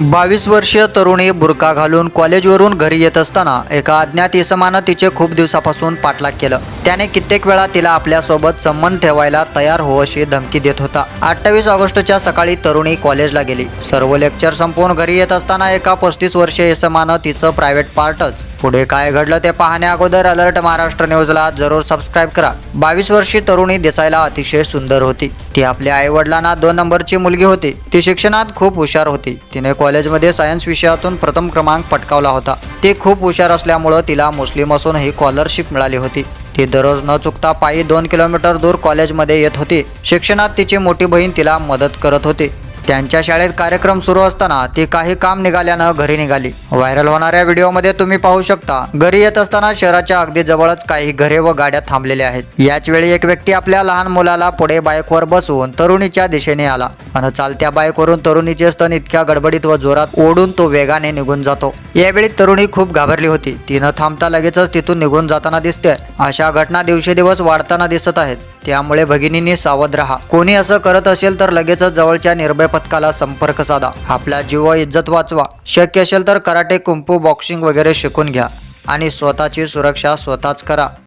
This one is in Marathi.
बावीस वर्षीय तरुणी बुरका घालून कॉलेजवरून घरी येत असताना एका अज्ञात इसमानं तिचे खूप दिवसापासून पाठलाग केलं. त्याने कित्येक वेळा तिला आपल्यासोबत संबंध ठेवायला तयार हो अशी धमकी देत होता. अठ्ठावीस ऑगस्टच्या सकाळी तरुणी कॉलेजला गेली. सर्व लेक्चर संपवून घरी येत असताना एका पस्तीस वर्षीय इसमानं तिचं प्रायव्हेट पार्टच पुढे काय घडलं ते पाहण्या अगोदर अलर्ट महाराष्ट्र न्यूजला जरूर सबस्क्राईब करा. बावीस वर्षी तरुणी दिसायला अतिशय सुंदर होती. ती आपल्या आई वडिलांना दोन नंबरची मुलगी होती. ती शिक्षणात खूप हुशार होती. तिने कॉलेजमध्ये सायन्स विषयातून प्रथम क्रमांक पटकावला होता. ती खूप हुशार असल्यामुळं तिला मुस्लिम असूनही स्कॉलरशिप मिळाली होती. ती दररोज न चुकता पायी दोन किलोमीटर दूर कॉलेजमध्ये येत होती. शिक्षणात तिची मोठी बहीण तिला मदत करत होती. त्यांच्या शाळेत कार्यक्रम सुरू असताना ती काही काम निघाल्यानं घरी निघाली. व्हायरल होणाऱ्या व्हिडिओमध्ये तुम्ही पाहू शकता घरी येत असताना शहराच्या अगदी जवळच काही घरे व गाड्या थांबलेल्या आहेत. याच वेळी एक व्यक्ती आपल्या लहान मुलाला पुढे बाईकवर बसवून तरुणीच्या दिशेने आला आणि चालत्या बाईकवरून तरुणीचे स्तन इतक्या गडबडीत व जोरात ओढून तो वेगाने निघून जातो. यावेळी तरुणी खूप घाबरली होती. तिनं थांबता लगेचच तिथून निघून जाताना दिसते अशा घटना दिवसेदिवस वाढताना दिसत आहेत. त्यामुळे भगिनींनी सावध राहा. कोणी असं करत असेल तर लगेचच जवळच्या निर्भय पथकाला संपर्क साधा. आपला जीव इज्जत वाचवा. शक्य असेल तर कराटे कुंपू बॉक्सिंग वगैरे शिकून घ्या. आणि स्वतःची सुरक्षा स्वतःच करा.